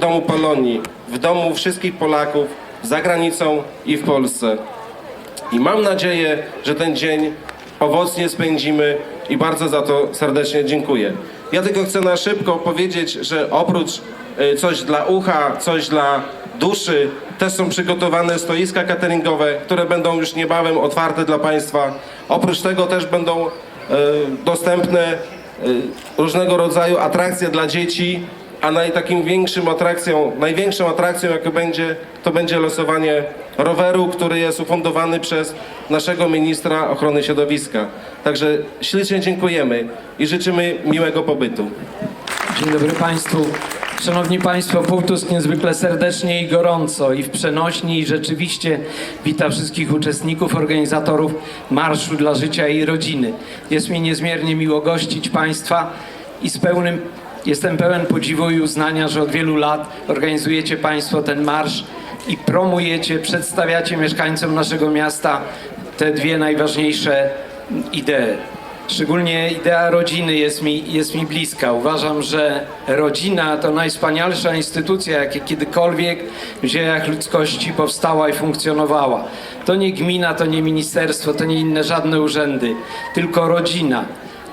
Domu Polonii, w domu wszystkich Polaków, za granicą i w Polsce. I mam nadzieję, że ten dzień owocnie spędzimy i bardzo za to serdecznie dziękuję. Ja tylko chcę na szybko powiedzieć, że oprócz y, coś dla ucha, coś dla duszy, też są przygotowane stoiska cateringowe, które będą już niebawem otwarte dla Państwa. Oprócz tego też będą y, dostępne y, różnego rodzaju atrakcje dla dzieci, a naj takim większym atrakcją, największą atrakcją jaka będzie, to będzie losowanie roweru, który jest ufundowany przez naszego ministra ochrony środowiska. Także ślicznie dziękujemy i życzymy miłego pobytu. Dzień dobry Państwu. Szanowni Państwo, Półtusk niezwykle serdecznie i gorąco i w przenośni i rzeczywiście wita wszystkich uczestników, organizatorów Marszu dla Życia i Rodziny. Jest mi niezmiernie miło gościć Państwa i z pełnym, jestem pełen podziwu i uznania, że od wielu lat organizujecie Państwo ten marsz i promujecie, przedstawiacie mieszkańcom naszego miasta te dwie najważniejsze idee. Szczególnie idea rodziny jest mi, jest mi bliska. Uważam, że rodzina to najwspanialsza instytucja, jakie kiedykolwiek w dziejach ludzkości powstała i funkcjonowała. To nie gmina, to nie ministerstwo, to nie inne żadne urzędy, tylko rodzina.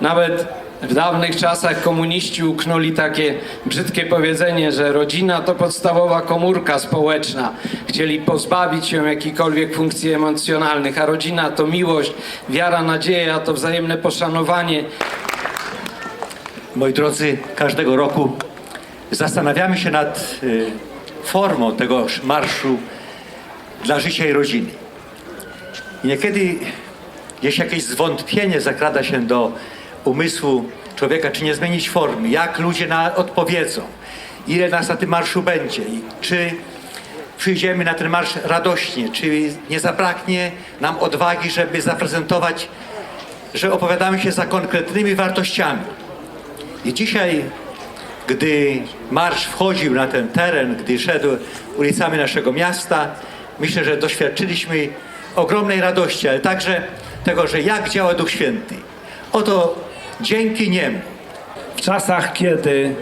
Nawet w dawnych czasach komuniści uknuli takie brzydkie powiedzenie, że rodzina to podstawowa komórka społeczna. Chcieli pozbawić ją jakichkolwiek funkcji emocjonalnych, a rodzina to miłość, wiara, nadzieja, to wzajemne poszanowanie. Moi drodzy, każdego roku zastanawiamy się nad y, formą tego marszu dla życia i rodziny. Niekiedy gdzieś jakieś zwątpienie zakrada się do umysłu człowieka, czy nie zmienić formy, jak ludzie na, odpowiedzą, ile nas na tym marszu będzie czy przyjdziemy na ten marsz radośnie, czy nie zabraknie nam odwagi, żeby zaprezentować, że opowiadamy się za konkretnymi wartościami. I dzisiaj, gdy marsz wchodził na ten teren, gdy szedł ulicami naszego miasta, myślę, że doświadczyliśmy ogromnej radości, ale także tego, że jak działa Duch Święty. Oto dzięki Niemu. W czasach, kiedy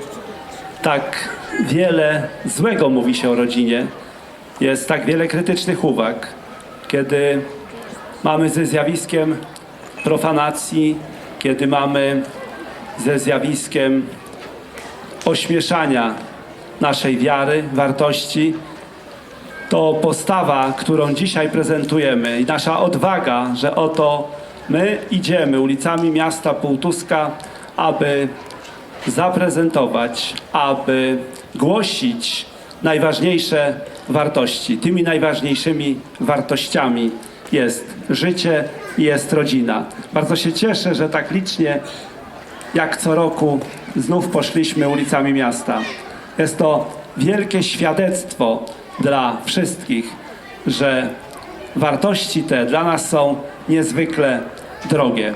tak wiele złego mówi się o rodzinie, jest tak wiele krytycznych uwag, kiedy mamy ze zjawiskiem profanacji, kiedy mamy ze zjawiskiem ośmieszania naszej wiary, wartości, to postawa, którą dzisiaj prezentujemy i nasza odwaga, że oto my idziemy ulicami miasta Półtuska, aby zaprezentować, aby głosić najważniejsze wartości. Tymi najważniejszymi wartościami jest życie i jest rodzina. Bardzo się cieszę, że tak licznie jak co roku znów poszliśmy ulicami miasta. Jest to wielkie świadectwo dla wszystkich, że wartości te dla nas są niezwykle drogie.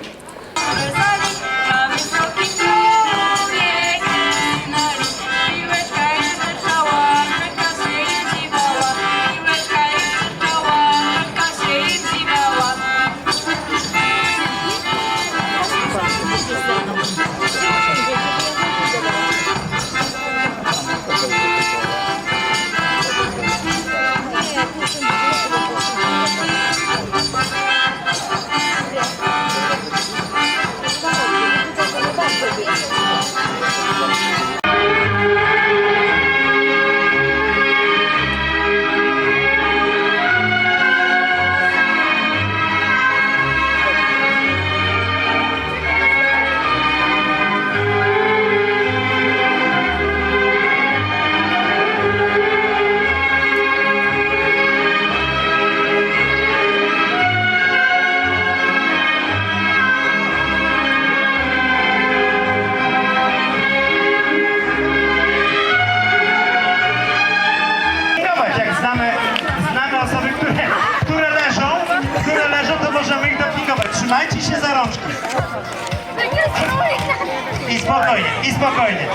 I spokojnie, i spokojnie.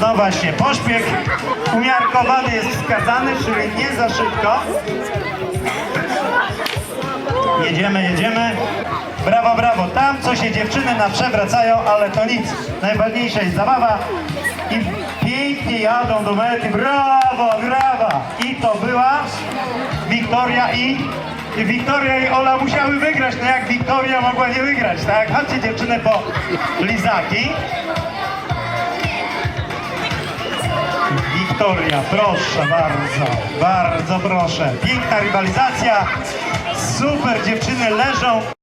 No właśnie, pośpiech umiarkowany jest wskazany, czyli nie za szybko. Jedziemy, jedziemy. Brawo, brawo. Tam, co się dziewczyny na przewracają, ale to nic. Najważniejsza jest zabawa. I pięknie jadą do mety. Brawo, brawa. I to była Wiktoria i i Wiktoria i Ola musiały wygrać. No jak Wiktoria mogła nie wygrać, tak? Chodźcie dziewczyny po lizaki. Wiktoria, proszę bardzo, bardzo proszę. Piękna rywalizacja. Super dziewczyny leżą.